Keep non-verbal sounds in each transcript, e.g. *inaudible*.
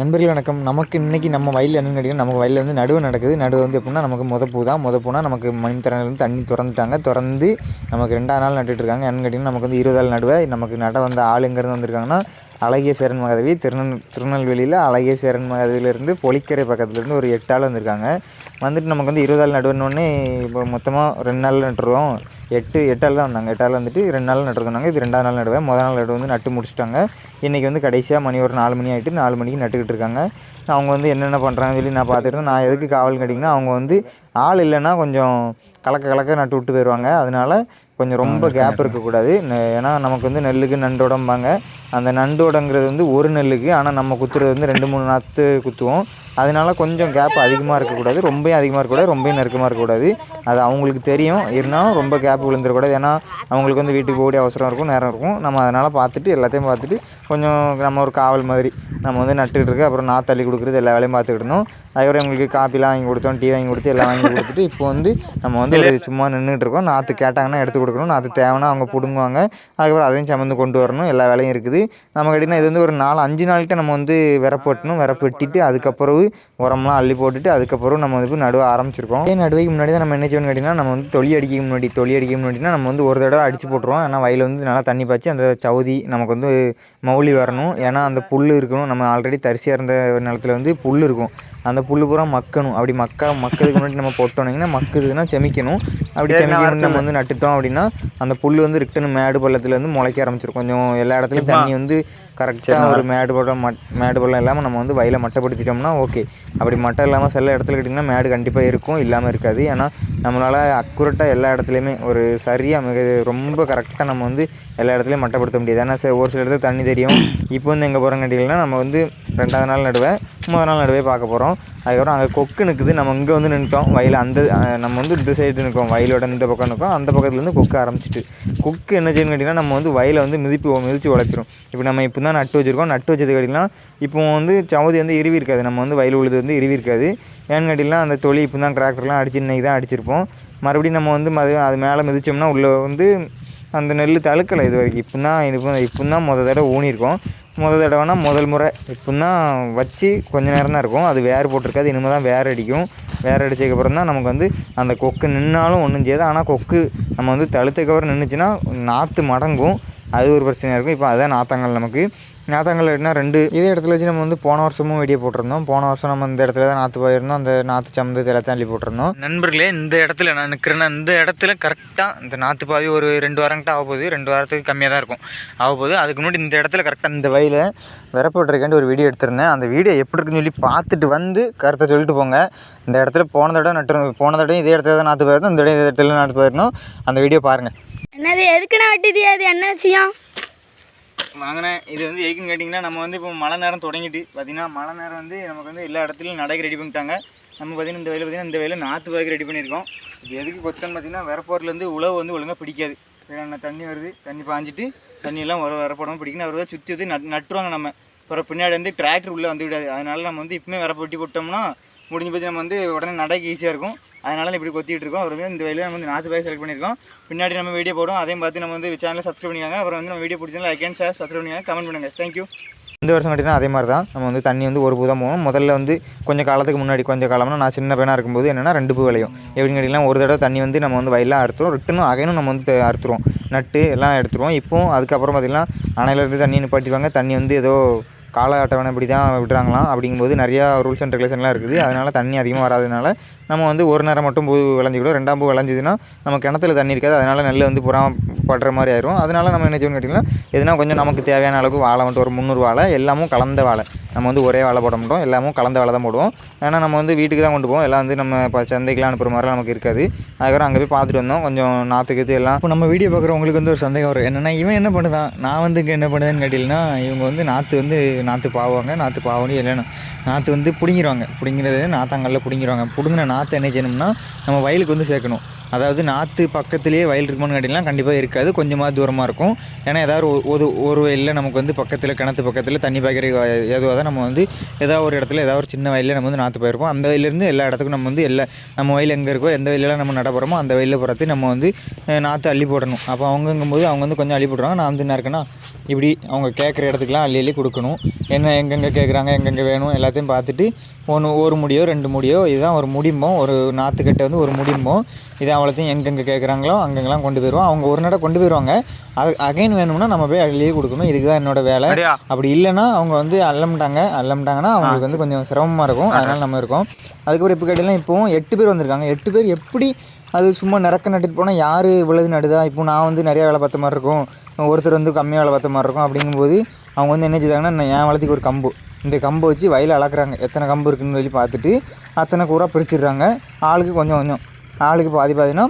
நண்பர்கள் வணக்கம். நமக்கு இன்றைக்கி நம்ம வயலில் என்னென்னு கேட்டிங்கன்னா நமக்கு வயலில் வந்து நடுவு நடக்குது. நடுவு வந்து எப்படின்னா நமக்கு முத பூ தான். முத பூனா நமக்கு மண் திறனிலேருந்து தண்ணி திறந்துட்டாங்க. திறந்து நமக்கு ரெண்டாம் நாள் நட்டுட்ருக்காங்க என்னன்னு கேட்டிங்கன்னா நமக்கு வந்து இருபதாள் நடுவை நமக்கு நட வந்த ஆள் எங்கேருந்து வந்திருக்காங்கன்னா அழகிய சேரன் மகதவி. திருநெல் திருநெல்வேலியில் அழகிய சேரன் மகதவியிலேருந்து பொலிக்கரை பக்கத்துலேருந்து ஒரு எட்டு ஆள் வந்திருக்காங்க. வந்துட்டு நமக்கு வந்து இருபதாள் நடுவுன்னொடனே இப்போ மொத்தமாக ரெண்டு நாள் நட்டுருவோம் எட்டு எட்டு ஆள் தான் வந்தாங்க. எட்டு ஆள் வந்துட்டு ரெண்டு நாள் நட்டுருந்தாங்க இது ரெண்டாவது நாள் நடுவேன். முதல் நாள் நடுவு வந்து நட்டு முடிச்சிட்டாங்க. இன்றைக்கி வந்து கடைசியாக மணி ஒரு நாலு மணி ஆகிட்டு நாலு மணிக்கு நட்டுக்கிட்டு இருக்காங்க. அவங்க வந்து என்னென்ன பண்ணுறாங்கன்னு சொல்லி நான் பார்த்துட்டு. நான் எதுக்கு காவல் கேட்டிங்கன்னா அவங்க வந்து ஆள் இல்லைன்னா கொஞ்சம் கலக்க கலக்க நட்டு விட்டு போயிடுவாங்க அதனால கொஞ்சம் ரொம்ப கேப் இருக்கக்கூடாது. ஏன்னா நமக்கு வந்து நெல்லுக்கு நண்டோடம்பாங்க. அந்த நண்டோடங்கிறது வந்து ஒரு நெல்லுக்கு ஆனால் நம்ம குத்துறது வந்து ரெண்டு மூணு நாற்று குத்துவோம். அதனால கொஞ்சம் கேப் அதிகமாக இருக்கக்கூடாது. ரொம்பவும் அதிகமாக இருக்கக்கூடாது ரொம்பவும் நெருக்கமாக இருக்கக்கூடாது. அது அவங்களுக்கு தெரியும். இருந்தாலும் ரொம்ப கேப் விழுந்துடக்கூடாது ஏன்னா அவங்களுக்கு வந்து வீட்டுக்கு போக வேண்டிய அவசரம் இருக்கும் நேரம் இருக்கும். நம்ம அதனால் பார்த்துட்டு எல்லாத்தையும் பார்த்துட்டு கொஞ்சம் நம்ம ஒரு காவல் மாதிரி நம்ம வந்து நட்டுக்கிட்டு இருக்கு. அப்புறம் நாற்று தள்ளி கொடுக்குறது எல்லா வேலையும் பார்த்துக்கிட்டு இருந்தோம். அதுக்கப்புறம் எங்களுக்கு காப்பிலாம் வாங்கி கொடுத்தோம் டீ வாங்கி கொடுத்து எல்லாம் வாங்கி கொடுத்துட்டு இப்போ வந்து நம்ம வந்து ஒரு சும்மா நின்றுட்டு இருக்கோம். நாற்று கேட்டாங்கன்னா எடுத்து கொடுக்கணும். நாற்று தேவைன்னா அவங்க பிடுங்குவாங்க. அதுக்கப்புறம் அதையும் சமந்து கொண்டு வரணும். எல்லா வேலையும் இருக்குது. நம்ம கேட்டிங்கன்னா இது வந்து ஒரு நாலு அஞ்சு நாள்கிட்ட நம்ம வந்து விரப்பு வெட்டணும் விரப்பு வெட்டிட்டு அதுக்கப்புறம் உரம்லாம் அள்ளி போட்டுட்டு அதுக்கப்புறம் நம்ம வந்து நடுவ ஆரம்பிச்சிருக்கோம். அதே நடுவைக்கு முன்னாடி தான் நம்ம என்ன செய்யணும்னு கேட்டிங்கன்னா நம்ம வந்து தொளி அடிக்க முன்னாடி தொளி அடிக்க முன்னாடினா நம்ம வந்து ஒரு தடவை அடிச்சு போட்டுருவோம். ஏன்னா வயலில் வந்து நல்லா தண்ணி பாய்ச்சி அந்த சவுதி நமக்கு வந்து மௌலி வரணும். ஏன்னா அந்த புல் இருக்கணும். நம்ம ஆல்ரெடி தரிசியாக இருந்த நிலத்துல வந்து புல் இருக்கும். அந்த புல் பூரா மக்கணும். அப்படி மக்கா மக்கதுக்கு முன்னாடி நம்ம போட்டோம்னா மக்குதுன்னா செமிக்கணும். அப்படி செமிக்க முன்னாடி நம்ம வந்து நட்டுட்டோம் அப்படின்னா அந்த புல் வந்து ரிட்டன் மேடு பள்ளத்துல வந்து முளைக்க ஆரம்பிச்சிரும். கொஞ்சம் எல்லா இடத்துலையும் தண்ணி நீ வந்து கரெக்டாக ஒரு மேடு பள்ளம் மட் மேடு பள்ளம் இல்லாமல் நம்ம வந்து வயலை மட்டைப்படுத்திட்டோம்னா ஓகே. அப்படி மட்டை இல்லாமல் சில இடத்துல கேட்டிங்கன்னா மேடு கண்டிப்பாக இருக்கும் இல்லாமல் இருக்காது. ஏன்னா நம்மளால் அக்குரட்டாக எல்லா இடத்துலையுமே ஒரு சரியாக மிக ரொம்ப கரெக்டாக நம்ம வந்து எல்லா இடத்துலையும் மட்டைப்படுத்த முடியாது. ஏன்னா ஒரு சில இடத்துல தண்ணி தெரியும். இப்போ வந்து எங்கே போகிறோம் கேட்டிங்கன்னா நம்ம வந்து ரெண்டாவது நாள் நடுவேன் முதல் நாள் நடுவே பார்க்க போகிறோம் அதுக்கப்புறம் அங்கே கொக்கு நிற்குது நம்ம இங்கே வந்து நின்றுட்டோம் வயல் அந்த நம்ம வந்து இந்த சைடு நிற்கோம் வயலோட இந்த பக்கம் நிற்கும் அந்த பக்கத்துலேருந்து கொக்கு ஆரம்பிச்சிட்டு. கொக்கு என்ன செய்யணும்னு கேட்டிங்கன்னா நம்ம வந்து வயலை வந்து மிதிப்பு மிதித்து உழைப்பிடும் இப்போ நம்ம இப்போ தான் நட்டு வச்சுருக்கோம். நட்டு வச்சது கட்டிலாம் இப்போ வந்து சவுதி வந்து இருவி இருக்காது. நம்ம வந்து வயல் உழுது வந்து இருவி இருக்காது. ஏன்னு கட்டிலாம் அந்த தொழி இப்போ தான் டிராக்டர்லாம் அடிச்சு இன்றைக்கி தான் அடிச்சிருப்போம். மறுபடியும் நம்ம வந்து மது அது மேலே மிதிச்சோம்னா உள்ளே வந்து அந்த நெல் தழுக்கலை இது வரைக்கும் இப்போ தான் இப்போ இப்போ தான் முத தடவை ஊனியிருக்கோம். முத தடவைனா முதல் முறை. இப்போ தான் வச்சு கொஞ்ச நேரம் தான் இருக்கும். அது வேர் போட்டிருக்காது. இனிமேல் தான் வேர் அடிக்கும். வேர் அடித்ததுக்கப்புறம் தான் நமக்கு வந்து அந்த கொக்கு நின்னாலும் ஒன்றும் செய்யாது. ஆனால் கொக்கு நம்ம வந்து தழுத்துக்கப்புறம் நின்றுச்சுன்னா நாற்று மடங்கும். அது ஒரு பிரச்சனையாக இருக்கும். இப்போ அதுதான் நாத்தாங்கல் நமக்கு. நாத்தாங்கல் எப்படின்னா ரெண்டு இதே இடத்துல வச்சு நம்ம வந்து போன வருஷமும் வெடியை போட்டிருந்தோம். போன வருஷம் நம்ம இந்த இடத்துல தான் நாற்று போயிருந்தோம். அந்த நாற்று சம்மந்து எல்லாத்தையும் அள்ளி போட்டிருந்தோம். நண்பர்களே இந்த இடத்துல நான் நிற்கிறேன்னா இந்த இடத்துல கரெக்டாக இந்த நாற்று பாவி ஒரு ரெண்டு வாரங்கிட்ட ஆக போகுது. ரெண்டு வாரத்துக்கு கம்மியாக தான் இருக்கும். ஆக போகுது. அதுக்கு முன்னாடி இந்த இடத்துல கரெக்டாக இந்த வயலை விரப்பட்டுருக்கேன்ட்டு ஒரு வீடியோ எடுத்திருந்தேன். அந்த வீடியோ எப்படி இருக்குன்னு சொல்லி பார்த்துட்டு வந்து கருத்தை சொல்லிட்டு போங்க. இந்த இடத்துல போன தடவை நட்டு போன தடவை இதே இடத்துல தான் நாற்று போயிருந்தோம். இந்த தடவை இடத்துல நாற்று போயிருந்தோம். அந்த வீடியோ பாருங்கள் என்னது எதுக்குண்ணா வெட்டுது அது என்ன விஷயம்? வாங்கினேன் இது வந்து எதுக்குன்னு கேட்டிங்கன்னா நம்ம வந்து இப்போ மழை நேரம் தொடங்கிட்டு பார்த்தீங்கன்னா மழை நேரம் வந்து நமக்கு வந்து எல்லா இடத்துலையும் நடைக்கு ரெடி பண்ணிட்டாங்க. நம்ம பார்த்தீங்கன்னா இந்த வயலில் பார்த்தீங்கன்னா இந்த வயலில் நாற்று வகைக்கு ரெடி பண்ணியிருக்கோம். இது எதுக்கு கொத்தன்னு பார்த்தீங்கன்னா வரப்போர்லேருந்து உழவு வந்து ஒழுங்காக பிடிக்காது. ஏன்னா தண்ணி வருது தண்ணி பாஞ்சிட்டு தண்ணியெல்லாம் வர வரப்படாமல் பிடிக்கணும் அவர் சுற்றி வந்து நட் நட்டுருவாங்க நம்ம. அப்புறம் பின்னாடி வந்து டிராக்டர் உள்ளே வந்து விடாது. அதனால நம்ம வந்து இப்பவுமே வரப்பு வெட்டி போட்டோம்னா முடிஞ்ச பற்றி நம்ம வந்து உடனே நடைக்கு ஈஸியாக இருக்கும். அதனால இப்படி கொத்திட்டு இருக்கோம் அவர் வந்து இந்த வயலில் நம்ம வந்து நாற்று பாய் செலக்ட் பண்ணியிருக்கோம். பின்னாடி நம்ம வீடியோ போடுவோம் அதையும் பார்த்து நம்ம வந்து சேனலில் சப்ஸ்கிரைப் பண்ணிக்காங்க. அப்புறம் வந்து நம்ம வீடியோ பிடிச்சிருந்தா லைக் அண்ட் ஷேர் சப்ஸ்கிரைப் பண்ணிக்காங்க. கமெண்ட் பண்ணுங்கள் தேங்க்யூ இந்த வருஷம் கட்டினா அதே மாதிரி தான். நம்ம வந்து தண்ணி வந்து ஒரு பூ தான் போகணும் முதல்ல வந்து கொஞ்சம் காலத்துக்கு முன்னாடி கொஞ்சம் காலம்னா நான் சின்ன பையனாக இருக்கும்போது என்னென்னா ரெண்டு பூ விளையும். எப்படின்னு கேட்டிங்கன்னா ஒரு தடவை தண்ணி வந்து நம்ம வந்து வயலில் அறுத்துறோம். ரிட்டனும் அகைனும் நம்ம வந்து அறுத்துருவோம் நட்டு எல்லாம் எடுத்துருவோம். இப்போவும் அதுக்கப்புறம் பார்த்திங்கன்னா அணையிலேருந்து தண்ணி நிப்பாட்டிவாங்க தண்ணி வந்து ஏதோ கால அட்டவணை இப்படி தான் விடுறாங்களாம். அப்படிங்கும்போது நிறையா ரூல்ஸ் அண்ட் ரெகுலேஷன்லாம் இருக்குது. அதனால் தண்ணி அதிகமாக வராதனால நம்ம வந்து ஒரு நேரம் மட்டும் பூ விளைஞ்சிக்கிடும். ரெண்டாம் பூ விளைஞ்சிதுன்னா நம்ம கிணத்துல தண்ணி இருக்காது. அதனால் நெல் வந்து புறா படுற மாதிரி ஆயிரும். அதனால் நம்ம என்ன செய்யணும்னு கேட்டிங்கன்னா எதுனா கொஞ்சம் நமக்கு தேவையான அளவுக்கு வாழை மட்டும் ஒரு முந்நூறு வாழை எல்லாமும் கலந்த வாழை. நம்ம வந்து ஒரே வாழை போட மாட்டோம். எல்லாமும் கலந்த வாழை தான் போடுவோம். ஏன்னா நம்ம வந்து வீட்டுக்கு தான் கொண்டு போவோம். எல்லாம் வந்து நம்ம இப்போ சந்தைக்கெலாம் அனுப்புகிற மாதிரிலாம் நமக்கு இருக்காது. அதுக்கப்புறம் அங்கே போய் பார்த்துட்டு வந்தோம். கொஞ்சம் நாற்றுக்கு இது எல்லாம். இப்போ நம்ம வீடியோ பார்க்குறவங்களுக்கு வந்து ஒரு சந்தேகம் வரும். என்னென்னா இவன் என்ன பண்ணுதான்? நான் வந்து இங்கே என்ன பண்ணுதுன்னு கேட்டிங்கன்னா இவங்க வந்து நாற்று வந்து நாற்று பாவாங்க. நாற்று பாவணும் இல்லைன்னா நாற்று வந்து பிடிங்கிடுவாங்க பிடிங்கிறது நாத்தாங்கல்ல பிடிங்கிடுவாங்க பிடுங்கின நாற்று என்ன செய்யணும்னா நம்ம வயலுக்கு வந்து சேர்க்கணும். அதாவது நாற்று பக்கத்துலேயே வயல் இருக்குமான்னு கேட்டிங்கன்னா கண்டிப்பாக இருக்காது. கொஞ்சமாக தூரமாக இருக்கும். ஏன்னா ஏதாவது ஒரு- ஒரு வயலில் நமக்கு வந்து பக்கத்தில் கிணத்து பக்கத்தில் தண்ணி பாய்க்கிற எதுவாக தான் நம்ம வந்து ஏதாவது ஒரு இடத்துல ஏதாவது ஒரு சின்ன வயலில் நம்ம வந்து நாற்று போயிருப்போம். அந்த வயலேருந்து எல்லா இடத்துக்கும் நம்ம வந்து எல்லா நம்ம வயல் எங்கே இருக்கோ எந்த வயலெலாம் நம்ம நட அந்த வயலில் புறத்து நம்ம வந்து நாற்று அள்ளி போடணும். அப்போ அவங்கங்கும்போது அவங்க வந்து கொஞ்சம் அள்ளி போடுறாங்க நான் வந்து என்ன இருக்கேன்னா இப்படி அவங்க கேட்குற இடத்துக்குலாம் அள்ளி அள்ளி கொடுக்கணும். என்ன எங்கெங்கே கேட்குறாங்க எங்கெங்கே வேணும் எல்லாத்தையும் பார்த்துட்டு ஒன்று ஒரு முடியோ ரெண்டு முடியோ இதுதான் ஒரு முடிம்போம் ஒரு நாற்றுக்கட்டை வந்து ஒரு முடிம்போம் இதை அவ்வளோத்தையும் எங்கெங்கே கேட்குறாங்களோ அங்கங்கெல்லாம் கொண்டு போயிடுவோம் அவங்க ஒரு நட கொண்டு போயிடுவாங்க அது அகைன் வேணும்னா நம்ம போய் அள்ளியே கொடுக்கணும். இதுக்கு தான் என்னோட வேலை. அப்படி இல்லைன்னா அவங்க வந்து அள்ளமிட்டாங்க அள்ளமிட்டாங்கன்னா அவங்களுக்கு வந்து கொஞ்சம் சிரமமாக இருக்கும். அதனால் நம்ம இருக்கோம். அதுக்கப்புறம் இப்போ கேட்டீங்கன்னா இப்போவும் எட்டு பேர் வந்திருக்காங்க. எட்டு பேர் எப்படி அது சும்மா நிறக்க நட்டுட்டு போனால் யார் இவ்வளவு நடுதா? இப்போ நான் வந்து நிறையா வேலை பார்த்த மாதிரி இருக்கும். ஒருத்தர் வந்து கம்மியாக வேலை பார்த்த மாதிரி இருக்கும். அப்படிங்கும்போது அவங்க வந்து என்ன செய்தாங்கன்னா என் வளர்த்துக்கு ஒரு கம்பு. இந்த கம்பை வச்சு வயலில் அளக்குறாங்க. எத்தனை கம்பு இருக்குன்னு சொல்லி பார்த்துட்டு அத்தனை கூறாக பிரிச்சிடுறாங்க. ஆளுக்கு கொஞ்சம் கொஞ்சம். ஆளுக்கு பாதி பாதினா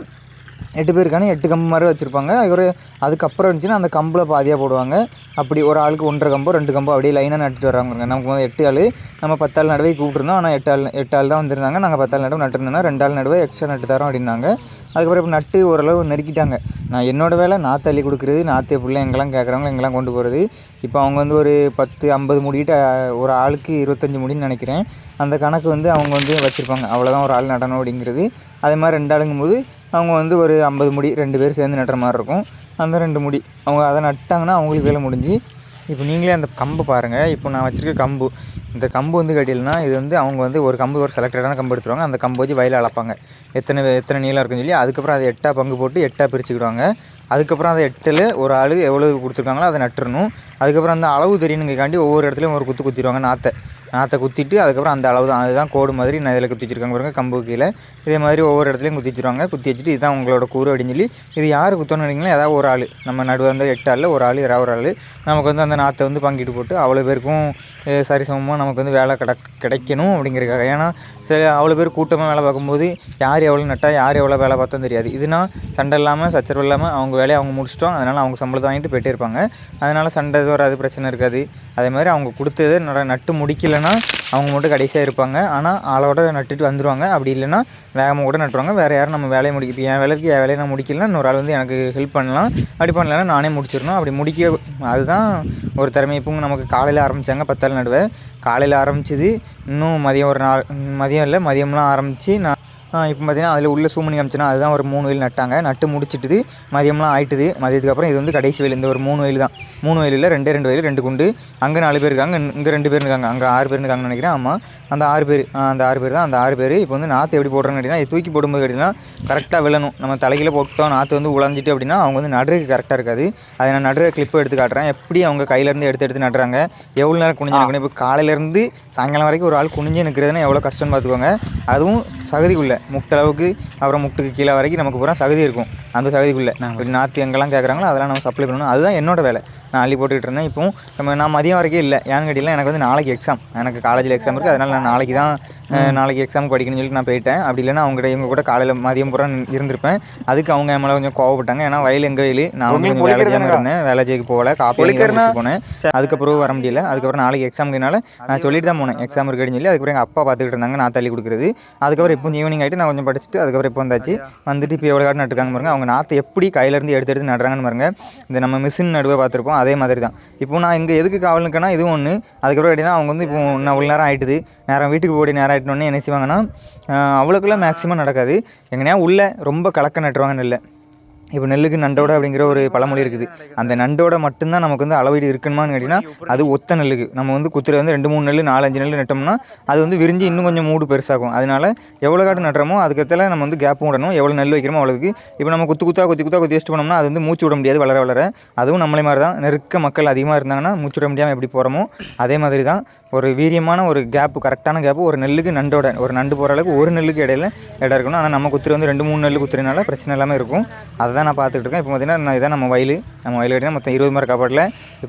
எட்டு பேருக்கான எட்டு கம்பு மாதிரி வச்சுருப்பாங்க. ஒரு அதுக்கப்புறம் இருந்துச்சுன்னா அந்த கம்பில் பாதியாக போடுவாங்க. அப்படி ஒரு ஆளுக்கு ஒன்றரை கம்போ ரெண்டு கம்போ அப்படியே லைனாக நட்டுட்டு வராங்க. நமக்கு வந்து எட்டு ஆள். நம்ம பத்தாள் நடுவே கூப்பிட்டுருந்தோம். ஆனால் எட்டு ஆள் எட்டு ஆள் தான் வந்திருந்தாங்க. நாங்கள் பத்தாள் நடுவு நட்டுருந்தோம்னா ரெண்டு ஆள் நடுவே எக்ஸ்ட்ரா நட்டு தரோம் அப்படின்னாங்க. அதுக்கப்புறம் இப்போ நட்டு ஓரளவு நெருக்கிட்டாங்க. நான் என்னோடய வேலை நாற்று அள்ளி கொடுக்குறது நாற்று பிள்ளை எங்கெல்லாம் கேட்குறாங்களோ எங்கெல்லாம் கொண்டு போகிறது இப்போ அவங்க வந்து ஒரு பத்து ஐம்பது முடிக்கிட்ட ஒரு ஆளுக்கு இருபத்தஞ்சி முடின்னு நினைக்கிறேன். அந்த கணக்கு வந்து அவங்க வந்து வச்சுருப்பாங்க. அவ்வளோதான் ஒரு ஆள் நடணும் அப்படிங்கிறது. அதே மாதிரி ரெண்டு ஆளுங்கும் போது அவங்க வந்து ஒரு ஐம்பது முடி ரெண்டு பேர் சேர்ந்து நட்டுற மாதிரி இருக்கும். அந்த ரெண்டு முடி அவங்க அதை நட்டாங்கன்னா அவங்களுக்கு வேலை முடிஞ்சு. இப்போ நீங்களே அந்த கம்பு பாருங்கள் இப்போ நான் வச்சுருக்க கம்பு. இந்த கம்பு வந்து கட்டிலனா இது வந்து அவங்க வந்து ஒரு கம்பு ஒரு செலக்டடான கம்பு எடுத்துருவாங்க. அந்த கம்பு வச்சு வயலில் அளப்பாங்க எத்தனை எத்தனை நீளம் இருக்குன்னு சொல்லி அதுக்கப்புறம் அதை எட்டாக பங்கு போட்டு எட்டாக பிரிச்சுக்கிடுவாங்க. அதுக்கப்புறம் அதை எட்டில் ஒரு ஆள் எவ்வளோ கொடுத்துருக்காங்களோ அதை நட்டுறணும். அதுக்கப்புறம் அந்த அளவு தெரியணுங்கக்காண்டி ஒவ்வொரு இடத்துலையும் ஒரு குத்து குத்திடுவாங்க. நாற்றை நாற்றை குத்திட்டு அதுக்கப்புறம் அந்த அளவு தான். அதுதான் கோடு மாதிரி நான் இதில் குத்தி வச்சிருக்காங்க பாருங்க கம்பு கீழே. இதே மாதிரி ஒவ்வொரு இடத்துலையும் குத்தி வச்சுருவாங்க. குத்தி வச்சுட்டு இதுதான் உங்களோட கூறு அப்படின்னு சொல்லி இது யார் குத்தணும்னு நினைக்கிறீங்களோ ஏதாவது ஒரு ஆள். நம்ம நடுவில் வந்து எட்டு ஆளில் ஒரு ஆள் யாராவது ஒரு ஆள். நமக்கு வந்து அந்த நாற்றை வந்து பங்கிட்டு போட்டு அவ்வளோ பேருக்கும் அஹ், சரிசமமாக நமக்கு வந்து வேலை கிடக் கிடைக்கணும் அப்படிங்கிறக்காக ஏன்னா சரி அவ்வளோ பேர் கூட்டமாக வேலை பார்க்கும்போது யார் எவ்வளோ நட்டால் யார் எவ்வளோ வேலை பார்த்தோம் தெரியாது. இதுனா சண்டை இல்லாமல் சச்சரவு இல்லாமல் அவங்க வேலையை அவங்க முடிச்சிட்டோம். அதனால் அவங்க சம்பளத்தை வாங்கிட்டு போயிட்டே இருப்பாங்க. அதனால் சண்டை எதுவும் வராது பிரச்சனை இருக்காது. அதே மாதிரி அவங்க கொடுத்தது நட- நட்டு முடிக்கலைன்னா அவங்க மட்டும் கடைசியாக இருப்பாங்க. ஆனால் ஆளோட நட்டுட்டு வந்துடுவாங்க அப்படி இல்லைன்னா வேகமாக கூட நட்டுருவாங்க. வேறு யாரும் நம்ம வேலையை முடிக்க இப்போ என் வேலைக்கு என் வேலையை நான் முடிக்கலன்னா இன்னொரு ஆள் வந்து எனக்கு ஹெல்ப் பண்ணலாம். அப்படி பண்ணலன்னா நானே முடிச்சிடணும். அப்படி முடிக்க அதுதான் ஒரு திறமை இப்போ நமக்கு காலையில் ஆரம்பித்தாங்க பத்தாள் நடுவேன் காலையில் ஆரம்பிச்சது. இன்னும் மதியம் ஒரு நாள் மதியம் இல்லை மதியம்லாம் ஆரம்பித்து நான் இப்போ பார்த்தீங்கன்னா அதில் உள்ள சூமணி காமிச்சுன்னா அதுதான் ஒரு மூணு வயல் நட்டாங்க. நட்டு முடிச்சிட்டுது. மதியம்லாம் ஆயிட்டுது. மதியத்துக்கு அப்புறம் இது வந்து கடைசி வயல் இந்த ஒரு மூணு வயல் தான். மூணு வயலில் ரெண்டே ரெண்டு வயல் ரெண்டு குண்டு. அங்கே நாலு பேர் இருக்காங்க. இங்கே ரெண்டு பேர் இருக்காங்க. அங்கே ஆறு பேர் இருக்காங்கன்னு நினைக்கிறேன். ஆமாம் அந்த ஆறு பேர் அந்த ஆறு பேர் தான். அந்த ஆறு பேர் இப்போ வந்து நாற்று எப்படி போடுறாங்க கேட்டிங்கன்னா இது தூக்கி போடும்போது கேட்டிங்கன்னா கரெக்டாக விழணும். நம்ம தலையில் போட்டோம் நாற்று வந்து உழஞ்சிட்டு அப்படின்னா அவங்க வந்து நடுறதுக்கு கரெக்டாக இருக்காது. அதை நான் நடுற கிளிப்பை எடுத்து காட்டுறேன். எப்படி அவங்க கையிலேருந்து எடுத்து எடுத்து நடுறாங்க. எவ்வளோ நேரம் குனிஞ்சு நிற்கணும் இப்போ காலையிலேருந்து சாயங்காலம் வரைக்கும் ஒரு ஆள் குனிஞ்சு நிற்கிறதுனா எவ்வளோ கஷ்டம்னு பார்த்துக்கோங்க அதுவும் சகதிக்குள்ளே. முட்டளவுக்கு அப்புறம் முட்டுக்கு கீழே வரைக்கும் நமக்கு பூரா சகதி இருக்கும். அந்த சகதிக்குள்ளே. நாற்று எங்கெல்லாம் கேட்குறாங்களோ அதெல்லாம் நம்ம சப்ளை பண்ணணும். அதுதான் என்னோட வேலை. நான் அள்ளி போட்டுக்கிட்டு இருந்தேன். இப்போ நம்ம நான் மதியம் வரைக்கும் இல்லை. ஏன்னு கேட்டிங்கன்னா எனக்கு வந்து நாளைக்கு எக்ஸாம் எனக்கு காலேஜில் எக்ஸாம் இருக்குது அதனால் நான் நாளைக்கு தான் நாளைக்கு எக்ஸாம் படிக்கணும்னு சொல்லிட்டு நான் போயிட்டேன். அப்படி இல்லைன்னா அவங்ககிட்ட இவங்க கூட காலையில் மதியம் பூரா இருந்திருப்பேன். அதுக்கு அவங்க மேலே கொஞ்சம் கோவப்பட்டாங்க. ஏன்னா வயல் எங்கள் வயல்? நான் வந்து கொஞ்சம் வேலை செய்யாமல் இருந்தேன். வேலை செய்ய போகல. காப்பி போனேன். அதுக்கப்புறம் வர முடியல. அதுக்கப்புறம் நாளைக்கு எக்ஸாமுக்குனால நான் சொல்லிட்டு தான் போனேன். எக்ஸாம் இருக்குன்னு சொல்லி அதுக்கப்புறம் எங்கள் அப்பா பார்த்துக்கிட்டு இருந்தாங்க. நான் தள்ளி கொடுக்குறது. அதுக்கப்புறம் இப்போ ஈவினிங் ஆகிட்டு நான் கொஞ்சம் படிச்சுட்டு அதுக்கப்புறம் இப்போ வந்தாச்சு. வந்துட்டு இப்போ எவ்வளோ காட்டு நட்டுருக்காங்க பாருங்க. அவங்க நாற்று எப்படி கையிலேருந்து எடுத்து எடுத்து நடுறாங்கன்னு பாருங்க. இந்த நம்ம மிஷின் நடுவே பார்த்துருப்போம். அதே மாதிரி தான். இப்போ நான் இங்கே எதுக்கு காவலுக்குன்னா இதுவும் ஒன்று அதுக்கப்புறம் கேட்டிங்கன்னா அவங்க வந்து இப்போ நான் இவ்வளோ நேரம் ஆகிட்டுது நேரம் வீட்டுக்கு போய் நேரம் ஆகிட்டோன்னே என்ன செய்வாங்கன்னா அவ்வளோக்குள்ளே மேக்ஸிமம் நடக்காது. எங்கனையா உள்ளே ரொம்ப கலக்க நட்டுருவாங்கன்னு இல்லை. இப்போ நெல்லுக்கு நண்டோட அப்படிங்கிற ஒரு பழமொழி இருக்குது. அந்த நண்டோட மட்டும்தான் நமக்கு வந்து அளவீடு இருக்கணுமான்னு கேட்டிங்கன்னா அது ஒத்த நெல்லுக்கு. நம்ம வந்து குத்துரை வந்து ரெண்டு மூணு நெல் நாலு அஞ்சு நெல் நட்டோம்னா அது வந்து விரிஞ்சு இன்னும் கொஞ்சம் மூடு பெருசாகும். அதனால் எவ்வளோ காட்டு நட்டுறோமோ அதுக்கத்தில் நம்ம வந்து கேப் விடணும் எவ்வளோ நெல் வைக்கிறோமோ அவ்வளோக்கு. இப்போ நம்ம குத்து குத்தா குத்தி குத்தா குத்தி வச்சுட்டு போனோம்னா அது வந்து மூச்சு விட முடியாது வளர வளர. அதுவும் நம்மளே மாதிரி தான். நெருக்க மக்கள் அதிகமாக இருந்தாங்கன்னா மூச்சு விட முடியாமல் எப்படி போகிறோமோ அதே மாதிரி தான். ஒரு வீரியமான ஒரு கேப்பு கரெக்டான கேப்பு ஒரு நெல்லுக்கு நண்டோட ஒரு நண்டு போகிற அளவுக்கு ஒரு நெல்லுக்கு இடையில இடம் இருக்கணும். ஆனால் நம்ம குத்துரை வந்து ரெண்டு மூணு நெல் குத்துறதுனால பிரச்சனை இல்லாமல் இருக்கும். அதை தான் நான் பார்த்துட்டு இருக்கேன். இப்போ பார்த்தீங்கன்னா நான் இதான் நம்ம வயல். நம்ம வயல் கட்டினா மொத்தம் இருபது மர காப்பாடில்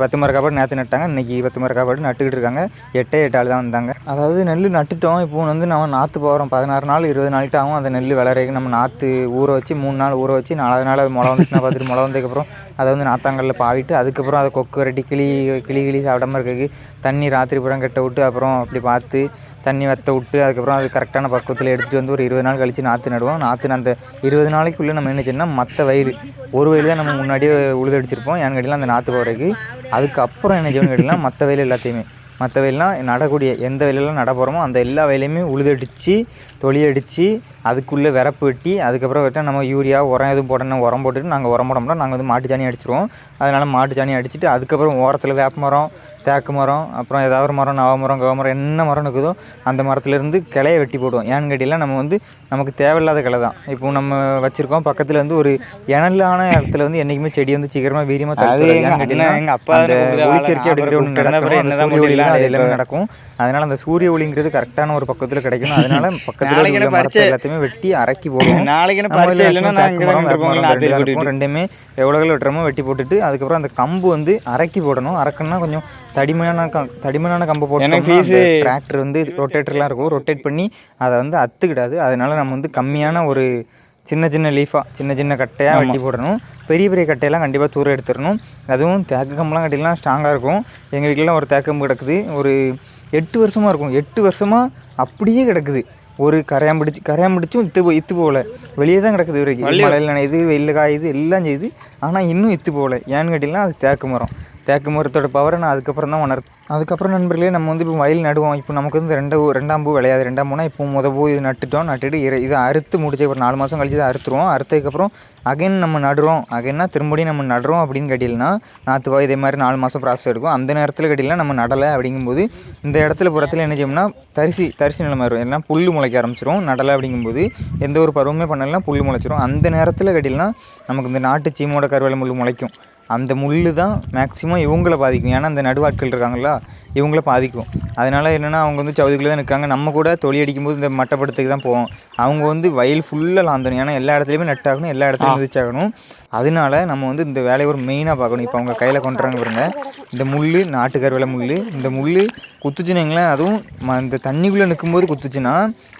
பத்து மர காப்பாடு நேற்று நட்டாங்க. இன்றைக்கி பத்து மர காப்பாடு நட்டுக்கிட்டு இருக்காங்க. எட்டே எட்டு ஆள் தான் வந்தாங்க. அதாவது நெல் நட்டுட்டோம். இப்போ வந்து நம்ம நாற்று போகிறோம் பதினாறு நாள் இருபது நாள்கிட்ட ஆகும். அந்த நெல் விளையிறதுக்கு நம்ம நாற்று ஊற வச்சு மூணு நாள் ஊற வச்சு நாலாவது நாள் அது முளை வந்துச்சுன்னா பார்த்துட்டு முளை வந்ததுக்கப்புறம் அதை வந்து நாத்தாங்கல்ல பாவிட்டு அதுக்கப்புறம் அதை கொக்கு வரட்டி கிளி கிளி கிளி சாப்பிடாம இருக்கிறதுக்கு தண்ணி ராத்திரி புறம் கட்ட விட்டு அப்புறம் அப்படி பார்த்து தண்ணி வத்த விட்டு அதுக்கப்புறம் அது கரெக்டான பக்குவத்தில் எடுத்துகிட்டு வந்து ஒரு இருபது நாள் கழித்து நாற்று நடுவோம். நாற்று அந்த இருபது நாளைக்குள்ளே நம்ம என்ன செய்யணும்னா மற்ற வயல் ஒரு வயல் தான் நம்ம முன்னாடியே உழுது அடிச்சிருப்போம். ஏன்னு கேட்டிங்கன்னா அந்த நாற்று போகிறதுக்கு அதுக்கப்புறம் என்ன செய்யணும்னு கேட்டிங்கன்னா மற்ற வயல் எல்லாத்தையுமே. மற்ற வயல்லாம் நடக்கூடிய எந்த வயலெல்லாம் நட போகிறோமோ அந்த எல்லா வயலையுமே உழுதடிச்சு தொழி அடித்து அதுக்குள்ளே விரப்பு வெட்டி அதுக்கப்புறம் விட்டால் நம்ம யூரியா உரம் எதுவும் போடணும் உரம் போட்டுட்டு நாங்கள் உரம் போட மாட்டோம். நாங்கள் வந்து மாட்டு சாணி அடிச்சிருவோம். அதனால் மாட்டு சாணி அடிச்சுட்டு அதுக்கப்புறம் ஓரத்தில் வேப்ப மரம் தேக்கு மரம் அப்புறம் ஏதாவது ஒரு மரம் நவ மரம் கவ மரம் என்ன மரம் இருக்குதோ அந்த மரத்துலேருந்து கிளைய வெட்டி போடுவோம். ஏன்னு கேட்டிங்கன்னா நம்ம வந்து நமக்கு தேவையில்லாத கிளை தான். இப்போ நம்ம வச்சுருக்கோம் பக்கத்தில் வந்து ஒரு இனலான இடத்துல வந்து என்றைக்குமே செடி வந்து சீக்கிரமாக வீரியமாக அது தடுத்து எங்க ஏன்னு அண்ணன், கேட்டிங்கன்னா எங்க அப்பா. ஒளிச்சேர்க்கை அப்படிங்கிற ஒன்று அப்புறம் தான் அது எல்லாமே நடக்கும். அதனால அந்த சூரிய ஒளிங்கிறது கரெக்டான ஒரு பக்கத்தில் கிடைக்கணும். *laughs* அதனால பக்கத்தில் உள்ள மரத்தை. எல்லாத்தையுமே வெட்டி அரைக்கி போடுவோம் நாளைக்கு. ரெண்டுமே எவ்வளோ வெட்டுறமோ வெட்டி போட்டுட்டு அதுக்கப்புறம் அந்த கம்பு வந்து அரைக்கி போடணும். அரைக்கணும்னா கொஞ்சம் தடிமனான கம் தடிமனான கம்பு போட்டோம்னா டிராக்டர் வந்து ரொட்டேட்டர்லாம் இருக்கும். ரொட்டேட் பண்ணி அதை வந்து அத்துக்கிடாது. அதனால நம்ம வந்து கம்மியான ஒரு சின்ன சின்ன லீஃபாக சின்ன சின்ன கட்டையாக வெட்டி போடணும். பெரிய பெரிய கட்டையெல்லாம் கண்டிப்பாக தூர எடுத்துடணும். அதுவும் தேக்கு கம்பெலாம் கட்டிலாம் ஸ்ட்ராங்காக இருக்கும். எங்கள் வீட்டிலலாம் ஒரு தேக்கு கம்பு கிடக்குது. ஒரு எட்டு வருஷமாக இருக்கும். எட்டு வருஷமாக அப்படியே கிடக்குது. ஒரு கரையான் பிடிச்சி கரையான் பிடிச்சும் இத்து போ இத்து போகல. வெளியே தான் கிடக்குது வரைக்கும் மழையில் நனையுது வெயில் காயுது எல்லாம் செய்யுது. ஆனால் இன்னும் இத்து போகல. ஏன்னு கேட்டிங்கன்னா அது தேக்கு மரம். தேக்கு மரத்தோட பவரை நான் அதுக்கப்புறம் தான் உணர் அதுக்கப்புறம் நண்பர்களே நம்ம வந்து இப்போ வயல் நடுவோம். இப்போ நமக்கு வந்து ரெண்டு ரெண்டாம் பூ விளையாது. ரெண்டாம் பூனா இப்போ முத பூ இது நட்டுட்டோம். நட்டுட்டு இதை அறுத்து முடிச்ச ஒரு நாலு மாதம் கழிச்சு இதை அறுத்துருவோம். அறுத்ததுக்கப்புறம் அகைன் நம்ம நடுறோம். அகைன்னா திரும்படியும் நம்ம நடுறோம் அப்படின்னு கேட்டிங்கன்னா நாற்று வா இதே மாதிரி நாலு மாதம் ப்ராசஸ் எடுக்கும் அந்த நேரத்தில் கட்டிலாம் நம்ம நடலை அப்படிங்கும்போது இந்த இடத்துல புறத்தில் என்ன செய்யணும்னா தரிசி தரிசி நிலைமை வரும் ஏன்னா புல் முளைக்க ஆரம்பிச்சிரும். நடலை அப்படிங்கும்போது எந்த ஒரு பருவமே பண்ணலாம் புல் முளைச்சிரும். அந்த நேரத்தில் கேட்டிங்கன்னா நமக்கு இந்த நாட்டு சீமோட கருவேல முள் முளைக்கும். அந்த முள் தான் மேக்ஸிமம் இவங்கள பாதிக்கும். ஏன்னா அந்த நடுவாட்கள் இருக்காங்களா இவங்கள பாதிக்கும். அதனால் என்னென்னா அவங்க வந்து சவுதிக்குள்ளே தான் நிற்காங்க நம்ம கூட தொழி அடிக்கும்போது இந்த மட்டப்படுத்துக்கு தான் போவோம். அவங்க வந்து வயல் ஃபுல்லாக லாந்தணும். ஏன்னா எல்லா இடத்துலையுமே நட்டாகணும் எல்லா இடத்துலையும் மிதிச்சாகணும். அதனால நம்ம வந்து இந்த வேலையை ஒரு மெயினாக பார்க்கணும். இப்போ அவங்க கையில் கொண்டுறாங்க பாருங்க. இந்த முள் நாட்டு கருவேல முள் இந்த முள் குத்துச்சுன்னு அதுவும் ம- இந்த தண்ணிக்குள்ளே நிற்கும்போது குத்துச்சுன்னா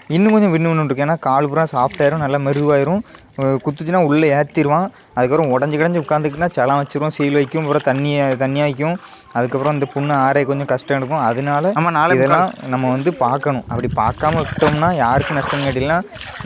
இன்னும் கொஞ்சம் விண்ணு விண்ணு இருக்கும். ஏன்னா கால் பூரா சாஃப்டாயிரும் நல்லா மெருவாயிரும் குத்துச்சுன்னா உள்ளே ஏற்றிடுவான் அதுக்கப்புறம் உடஞ்சி கிடஞ்சி உட்காந்துக்கிட்டுனா சலம் வச்சிரும் சீல் வைக்கும் அப்புறம் தண்ணியை தண்ணியாக வைக்கும் அதுக்கப்புறம் இந்த புண்ணு ஆறே கொஞ்சம் கஷ்டம் இருக்கும் அதனால ஆமா, நாளை இதெல்லாம் நம்ம வந்து பார்க்கணும். அப்படி பார்க்காம விட்டோம்னா யாருக்கு நஷ்டம் கேட்டிங்கன்னா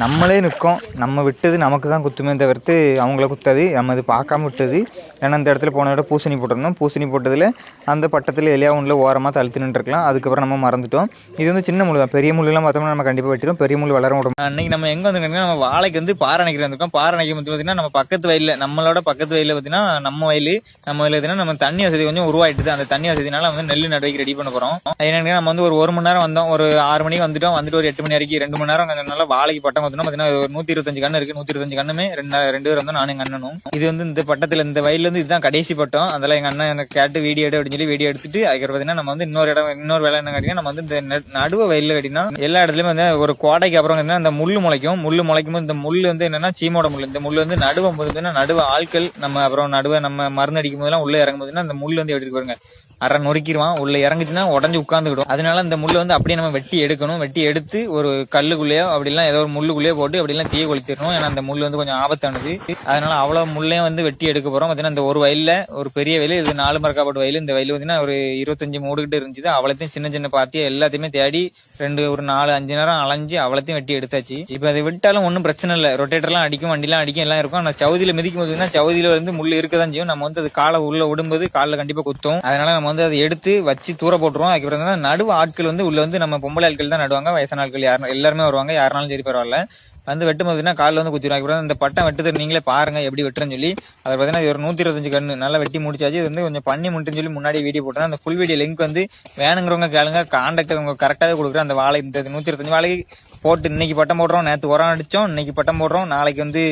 நம்மளே நிற்கும். நம்ம விட்டது நமக்கு தான் குத்துமே தவிர்த்து அவங்கள குத்தாது. நம்ம இது பார்க்காம விட்டது. ஏன்னா அந்த இடத்துல போன விட பூசணி போட்டிருந்தோம். பூசணி போட்டதில் அந்த பட்டத்தில் எலையா ஒன்றில் ஓரமாக தழுத்து நின்றுருக்கலாம். அதுக்கப்புறம் நம்ம மறந்துட்டோம். இது வந்து சின்ன முள் தான். பெரிய முள்ளெல்லாம் பார்த்தோம்னா நம்ம கண்டிப்பாக வெட்டிடும் பெரிய முள் வளர விட அன்னைக்கு நம்ம எங்க வந்துருக்கோம்னா நம்ம வாழைக்கு வந்து பாறை அணைக்கிற வந்திருக்கோம். பாறை பாத்தீங்கன்னா நம்ம பக்கத்து வயல்ல நம்மளோட பக்கத்து வயல்ல பாத்தீங்கன்னா நம்ம வயல் நம்ம வயல்ல பாத்தீங்கன்னா நம்ம தண்ணி வசதி கொஞ்சம் உருவாயிட்டுது அந்த தண்ணி வசதினால வந்து நெல் நடவைக்கு ரெடி பண்ண போறோம். என்னன்னா நம்ம வந்து ஒரு ஒரு மணி நேரம் வந்தோம். ஒரு ஆறு மணிக்கு வந்துட்டோம். வந்துட்டு ஒரு எட்டு மணி வரைக்கும் ரெண்டு மணி நேரம் நல்லா வாழைக்கு பட்டம் பார்த்தோம்னா பாத்தீங்கன்னா ஒரு நூத்தி இருபத்தஞ்சு கண்ணு இருக்கு. நூத்தி இருபத்தஞ்சு கண்ணுமே ரெண்டு ரெண்டு பேர் வந்து நானும் எங்க அண்ணனும். இது வந்து இந்த பட்டத்துல இந்த வயல்ல இருந்து இதுதான் கடைசி பட்டம். அதெல்லாம் எங்க அண்ணன் எனக்கு கேட்டு வீடியோ எடு அப்படின்னு சொல்லி வீடியோ எடுத்துட்டு அதுக்கப்புறம் பாத்தீங்கன்னா நம்ம வந்து இன்னொரு இடம் இன்னொரு வேலை என்ன கேட்டீங்கன்னா நம்ம வந்து இந்த நடுவ நடுவு வயல்ல கேட்டீங்கன்னா எல்லா இடத்துலயும் வந்து ஒரு கோடைக்கு அப்புறம் அந்த முள் முள்ளு முளைக்கும். முள்ளு முளைக்கும் போது இந்த முள்ளு வந்து என்னன்னா சீமோட முள்ளு. இந்த முள்ளு வந்து நடுவ போது நடுவ ஆட்கள் நம்ம அப்புறம் நடுவ நம்ம மருந்து அடிக்கும் போதெல்லாம் உள்ள இறங்கும் போதுன்னா அந்த முள்ளு வந்து எப்படி பாருங்க அரை நொறுக்கிடுவான். உள்ள இறங்குச்சுன்னா உடஞ்சு உட்காந்துக்கிடும் அதனால இந்த முள்ளை வந்து அப்படியே நம்ம வெட்டி எடுக்கணும். வெட்டி எடுத்து ஒரு கல்லுக்குள்ளேயோ அப்படிலாம் ஏதோ ஒரு முள்ளுக்குள்ளேயோ போட்டு அப்படிலாம் தீய கொளுத்திடணும். ஏன்னா அந்த முள்ளு வந்து கொஞ்சம் ஆபத்தானது. அதனால அவ்வளவு முள்ளையும் வந்து வெட்டி எடுக்க போறோம். பார்த்தீங்கன்னா இந்த ஒரு வயல்ல ஒரு பெரிய வயல் இது நாலு மரக்காப்பட்டு வயல். இந்த வயல் பார்த்தீங்கன்னா ஒரு இருபத்தஞ்சு மூடுகிட்டு இருந்துச்சு. அவ்வளோத்தையும் சின்ன சின்ன பாத்தி எல்லாத்தையுமே தேடி ரெண்டு ஒரு நாலு அஞ்சு நேரம் அலைஞ்சு அவ்வளத்தையும் வெட்டி எடுத்தாச்சு. இப்போ அதை விட்டாலும் ஒன்றும் பிரச்சனை இல்லை. ரொட்டேட்டர்லாம் அடிக்கும் வண்டிலாம் அடிக்கும் எல்லாம் இருக்கும். ஆனால் சவுதியில மிதிக்கும் போதுன்னா சவுதியில வந்து முள் இருக்கதான் செய்யும். நம்ம வந்து அது காலை உள்ள விடும்போது காலில் கண்டிப்பா குத்தும். அதனால நம்ம வந்து அதை எடுத்து வச்சு தூர போட்டுருவோம். அதுக்கப்புறம் வந்து நடுவு ஆட்கள் வந்து உள்ள வந்து நம்ம பொம்பளை ஆட்கள் தான் நடுவாங்க. வயசான ஆட்கள் யார் எல்லாருமே வருவாங்க. யாருனாலும் சரி பரவாயில்ல. வந்து வெட்டும் போதுன்னா காலில் வந்து குத்திடும் அதுக்கப்புறம் இந்த பட்டம் வெட்டுறது நீங்களே பாருங்க எப்படி வெட்டுறேன்னு சொல்லி அதை பார்த்தீங்கன்னா ஒரு நூற்றி இருபத்தஞ்சு கண்ணு. நல்லா வெட்டி முடிச்சாச்சு. இது வந்து கொஞ்சம் பண்ணி முடிட்டுன்னு சொல்லி முன்னாடி வீடியோ போட்டேன். அந்த ஃபுல் வீடியோ லிங்க் வந்து வேணுங்கிறவங்க கேளுங்க. கான்டாக்ட் உங்க கரெக்டாகவே கொடுக்குறேன். அந்த வாழை இந்த நூற்றி இருபத்தஞ்சு வாழைக்கு போட்டு இன்னைக்கு பட்டம் போடுறோம். நேற்று உரம் அடித்தோம் இன்னைக்கு பட்டம் போடுறோம். நாளைக்கு வந்து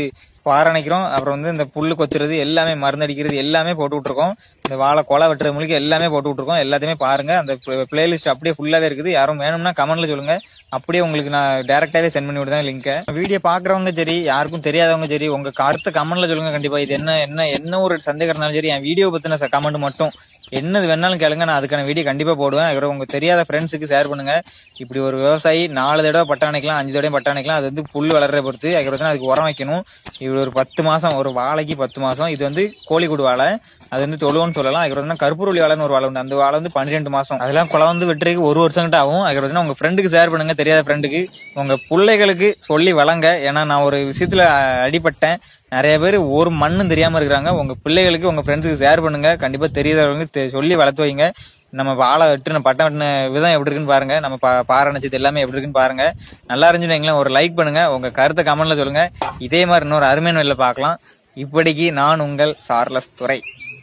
பாரணைக்கிறோம் அப்புறம் வந்து இந்த புல்லு கொத்துறது எல்லாமே மருந்து அடிக்கிறது எல்லாமே போட்டு விட்டுருக்கோம். இந்த வாழை கொலை வெட்டுறது முழுக்க எல்லாமே போட்டு விட்டுருக்கோம் எல்லாத்தையுமே பாருங்க. அந்த பிளேலிஸ்ட் அப்படியே ஃபுல்லாவே இருக்குது. யாரும் வேணும்னா கமெண்ட்ல சொல்லுங்க. அப்படியே உங்களுக்கு நான் டேரக்டாவே சென்ட் பண்ணி விடுதேன் லிங்க் வீடியோ பாக்குறவங்க சரி யாருக்கும் தெரியாதவங்க சரி உங்க கருத்தை கமெண்ட்ல சொல்லுங்க கண்டிப்பா. இது என்ன என்ன என்ன ஒரு சந்தேகம் இருந்தாலும் சரி என் வீடியோ பத்தின கமெண்ட் மட்டும். என்னது வேணாலும் கேளுங்க. நான் அதுக்கான வீடியோ கண்டிப்பா போடுவேன். அதுக்கப்புறம் உங்க தெரியாத ஃப்ரெண்ட்ஸுக்கு ஷேர் பண்ணுங்க. இப்படி ஒரு விவசாயி நாலு தடவை பட்டாணிக்கலாம் அஞ்சு தடவை பட்டாணிக்கலாம் அது வந்து புல் வளர்ற பொறுத்து அதுக்கப்புறம் அதுக்கு உரம் வைக்கணும். இப்படி ஒரு பத்து மாசம் ஒரு வாழைக்கு பத்து மாசம். இது வந்து கோழிக்கூடு வாழை. அது வந்து தொழுவன்னு சொல்லலாம். அதுக்கப்புறம் கருப்பூரொலி வாழைன்னு ஒரு வாழை உண்டு. அந்த வாழை வந்து பன்னிரெண்டு மாசம். அதெல்லாம் குளம் வந்து வெட்டுறதுக்கு ஒரு வருஷம் கிட்ட ஆகும். அதுக்கப்புறம் உங்க ஃப்ரெண்டுக்கு ஷேர் பண்ணுங்க. தெரியாத ஃப்ரெண்டுக்கு உங்க பிள்ளைகளுக்கு சொல்லி வளங்க ஏன்னா நான் ஒரு விஷயத்துல அடிபட்டேன். நிறைய பேர் ஒரு மண்ணும் தெரியாம இருக்கிறாங்க. உங்க பிள்ளைகளுக்கு உங்க ஃப்ரெண்ட்ஸுக்கு ஷேர் பண்ணுங்க. கண்டிப்பா தெரியாதவங்க தெ- சொல்லி வளர்த்து வைங்க. நம்ம வாழை வெட்டுன பட்டம் வெட்டின விதம் எப்படி இருக்குன்னு பாருங்க. நம்ம பா- பாறை நச்சது எல்லாமே எப்படி இருக்குன்னு பாருங்க. நல்லா இருந்துச்சுன்னு வைங்களேன், ஒரு லைக் பண்ணுங்க. உங்க கருத்தை கமெண்ட்ல சொல்லுங்க. இதே மாதிரி இன்னொரு அருமையான வெளில பார்க்கலாம். இப்படிக்கு நான் உங்கள் சார்லஸ் துறை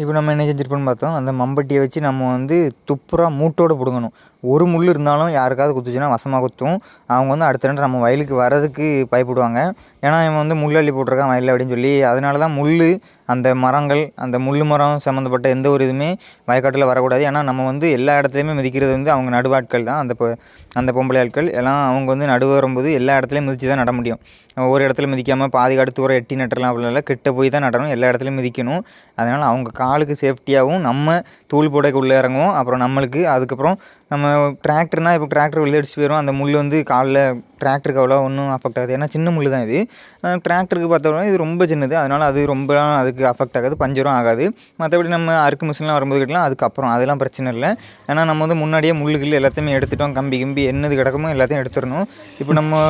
இப்போ நம்ம என்ன செஞ்சுருப்போம்னு பார்த்தோம் அந்த மம்பட்டியை வச்சு நம்ம வந்து துப்புரா மூட்டோட பிடுங்கணும். ஒரு முள் இருந்தாலும் யாருக்காவது குத்துச்சுன்னா வசமாக குத்தும். அவங்க வந்து அடுத்த ரெண்டு நம்ம வயலுக்கு வர்றதுக்கு பயப்படுவாங்க. ஏன்னா இவன் வந்து முள் அள்ளி போட்டிருக்கான் வயலில் அப்படின்னு சொல்லி. அதனால தான் முள் அந்த மரங்கள் அந்த முள் மரம் சம்மந்தப்பட்ட எந்த ஒரு இதுவுமே வயக்காட்டில் வரக்கூடாது. ஏன்னா நம்ம வந்து எல்லா இடத்துலையுமே மிதிக்கிறது வந்து அவங்க நடுவாட்கள் தான். அந்த பொ- அந்த பொம்பளை ஆட்கள். எல்லாம் அவங்க வந்து நடுவு வரும்போது எல்லா இடத்துலையும் மிதித்து தான் நட முடியும். ஒரு இடத்துல மிதிக்காமல் பாதி அடுத்து ஒரு எட்டி நட்டுறலாம் அப்படிலாம் கிட்ட போய் தான் நடணும். எல்லா இடத்துலையும் மிதிக்கணும். அதனால் அவங்க காலுக்கு சேஃப்டியாகவும் நம்ம தூள் போடைக்கு உள்ளே இறங்குவோம். அப்புறம் நம்மளுக்கு அதுக்கப்புறம் நம்ம டிராக்டர்னால் இப்போ டிராக்டர் வெளியே அடிச்சுட்டு போயிடும் அந்த முள் வந்து காலில் டிராக்டருக்கு அவ்வளோ ஒன்றும் அஃபெக்ட் ஆகாது. ஏன்னா சின்ன முள் தான் இது. டிராக்டருக்கு பார்த்தோம்னா இது ரொம்ப சின்னது. அதனால் அது ரொம்ப அதுக்கு அஃபெக்ட் ஆகாது. பஞ்சரும் ஆகாது. மற்றபடி நம்ம அறுக்கு மிஷின்லாம் வரும்போது கிட்டலாம். அதுக்கப்புறம் அதெல்லாம் பிரச்சனை இல்லை. ஏன்னா நம்ம வந்து முன்னாடியே முள்ளுகள் எல்லாத்தையுமே எடுத்துட்டோம். கம்பி கிம்பி என்னது கிடக்குமோ எல்லாத்தையும் எடுத்துடணும். இப்போ நம்ம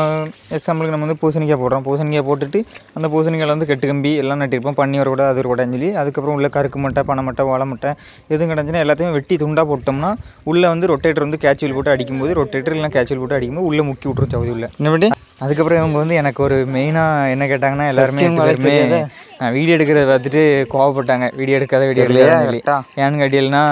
எக்ஸாம்பிளுக்கு நம்ம வந்து பூசணிக்காய் போடுறோம். பூசணிக்காய் போட்டுட்டு அந்த பூசணிக்காயில் வந்து கெட்டு கம்பி எல்லாம் நட்டிருப்போம். பண்ணி வரக்கூடாது அது வரக்கூடாதுன்னு சொல்லி. அதுக்கப்புறம் உள்ள கருக்கு மட்டை பனை மட்டை வாழை மட்டை எதுவும் கிடந்துச்சுன்னா எல்லாத்தையும் வெட்டி துண்டாக போட்டோம்னா உள்ளே வந்து ரொட்டேட்டர் வந்து கேச்சுவல் போட்டு அடிக்கும்போது ரொட்டேட்டர் இல்லைனா கேச்சுவல் போட்டு அடிக்கும்போது உள்ளே முக்கி விட்ரும் சவுதி உள்ள. இன்னபடி அதுக்கப்புறம் இவங்க வந்து எனக்கு ஒரு மெயினாக என்ன கேட்டாங்கன்னா எல்லாருமே எட்டு பேருமே நான் வீடியோ எடுக்கிறத பார்த்துட்டு கோவப்பட்டாங்க. வீடியோ எடுக்காத வீடியோ எடுக்கலையா சொல்லி. ஏன்னு கேட்டீங்கன்னா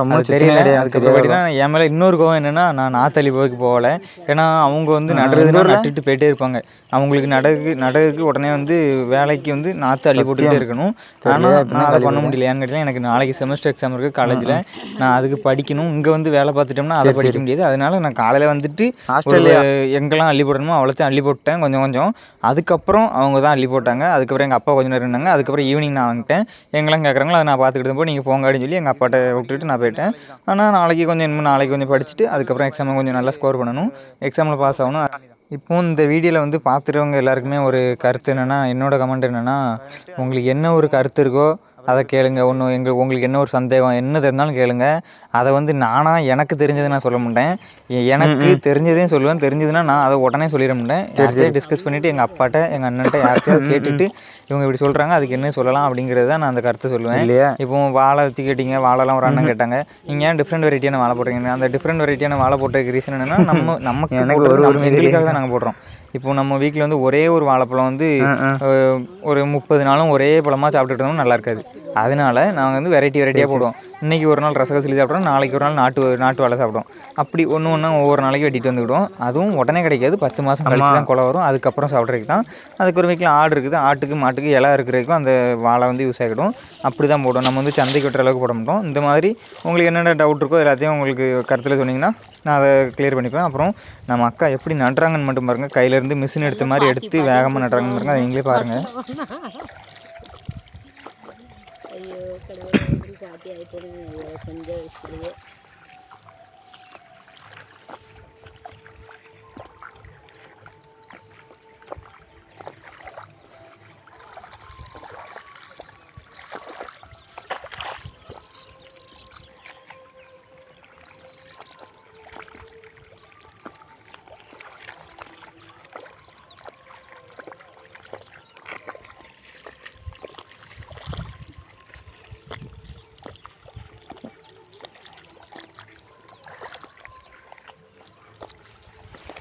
ரொம்ப தெரியல அதுக்கப்புறம் என் மேலே இன்னொரு கோவம் என்னன்னா நான் நாத்தள்ளி போய்க்கு போகல. ஏன்னா அவங்க வந்து நடுறதுன்னா நட்டுட்டு போயிட்டே இருப்பாங்க. அவங்களுக்கு நடகு நடகுக்கு உடனே வந்து வேலைக்கு வந்து நாற்று அள்ளி போட்டுக்கிட்டே இருக்கணும். ஆனால் நான் அதை பண்ண முடியல ஏன்னு கேட்டீங்கன்னா எனக்கு நாளைக்கு செமஸ்டர் எக்ஸாம் இருக்குது காலேஜில் நான் அதுக்கு படிக்கணும். இங்கே வந்து வேலை பார்த்துட்டோம்னா அதை படிக்க முடியாது. அதனால நான் காலையில் வந்துட்டு ஆஸ்திரேலியா எங்கெல்லாம் அள்ளி போடணுமோ அவ்வளோத்தையும் அள்ளி போட்டேன் கொஞ்சம் கொஞ்சம். அதுக்கப்புறம் அவங்க தான் அள்ளி போட்டாங்க. அதுக்கப்புறம் எங்கள் அப்பா கொஞ்ச நேரம் இருந்தாங்க. அதுக்கப்புறம் ஈவினிங் நான் வந்துட்டேன் எங்கெல்லாம் கேட்குறாங்களோ அதை நான் பார்த்துக்கிட்டு போய் நீங்கள் போங்க அப்படின்னு சொல்லி எங்கள் அப்பாட்ட விட்டுட்டு நான் போயிட்டேன். ஆனால் நாளைக்கு கொஞ்சம் இன்னும் நாளைக்கு கொஞ்சம் படிச்சுட்டு அதுக்கப்புறம் எக்ஸாமை கொஞ்சம் நல்லா ஸ்கோர் பண்ணணும். எக்ஸாமில் பாஸ் ஆகணும். இப்போ இந்த வீடியோவில் வந்து பார்த்துட்டவங்க எல்லாருக்குமே ஒரு கருத்து என்னென்னா என்னோட கமெண்ட் என்னென்னா உங்களுக்கு என்ன ஒரு கருத்து இருக்கோ அதை கேளுங்க. ஒன்று எங்கள் உங்களுக்கு என்ன ஒரு சந்தேகம் என்ன தெரிஞ்சாலும் கேளுங்க. அதை வந்து நானாக எனக்கு தெரிஞ்சதை நான் சொல்ல மாட்டேன். எனக்கு தெரிஞ்சதையும் சொல்லுவேன். தெரிஞ்சதுன்னா நான் அதை உடனே சொல்லிட மாட்டேன். யார்கிட்டயும் டிஸ்கஸ் பண்ணிவிட்டு எங்கள் அப்பாட்ட எங்கள் அண்ணன்ட்ட யார்கிட்டயாவது கேட்டுட்டு இவங்க இப்படி சொல்கிறாங்க அதுக்கு என்ன சொல்லலாம் அப்படிங்கிறது நான் அந்த கருத்தை சொல்லுவேன். இப்போ வாழை வச்சு கேட்டிங்க வாழைலாம் ஒரு அண்ணன் கேட்டாங்க. நீங்கள் ஏன் டிஃப்ரெண்ட் வெரைட்டியான வாழை போடுறீங்க அந்த டிஃப்ரெண்ட் வெரைட்டியான வாழை போட்டதுக்கு ரீசன் என்னன்னா நம்ம நமக்கு எங்களுக்காக தான் நாங்கள் போடுறோம். இப்போ நம்ம வீட்டில் வந்து ஒரே ஒரு வாழைப்பழம் வந்து ஒரு முப்பது நாளும் ஒரே பழமாக சாப்பிட்டுட்டு நல்லா இருக்காது. அதனால நாங்கள் வந்து வெரைட்டி வெரைட்டியாக போடுவோம். இன்றைக்கி ஒரு நாள் ரசகசிலி சாப்பிட்றோம் நாளைக்கு ஒரு நாள் நாட்டு நாட்டு வாழை சாப்பிடுவோம். அப்படி ஒன்று ஒன்றா ஒவ்வொரு நாளைக்கு வெட்டிட்டு வந்துக்கிடுவோம் அதுவும் உடனே கிடைக்காது. பத்து மாதம் கழிச்சு தான் கொலை வரும். அதுக்கப்புறம் சாப்பிட்றதுக்கு தான். அதுக்கு ஒரு வீட்டில் ஆடு இருக்குது. ஆட்டுக்கு மாட்டுக்கு இலை இருக்கிறதுக்கும் அந்த வாழை வந்து யூஸ் ஆகிடும். அப்படி தான் போடுவோம். நம்ம வந்து சந்தைக்கு விட்டுற அளவுக்கு போட மாட்டோம். இந்த மாதிரி உங்களுக்கு என்னென்ன டவுட் இருக்கோ எல்லாத்தையும் உங்களுக்கு கருத்தில் சொன்னீங்கன்னா நான் அதை கிளியர் பண்ணிப்பேன். அப்புறம் நம்ம அக்கா எப்படி நடுறாங்கன்னு மட்டும் பாருங்கள் கையிலேருந்து மிஷின் எடுத்த மாதிரி எடுத்து வேகமாக நடுறாங்கன்னு பாருங்கள் அதை நீங்களே பாருங்கள் ஐயோ கடவுளே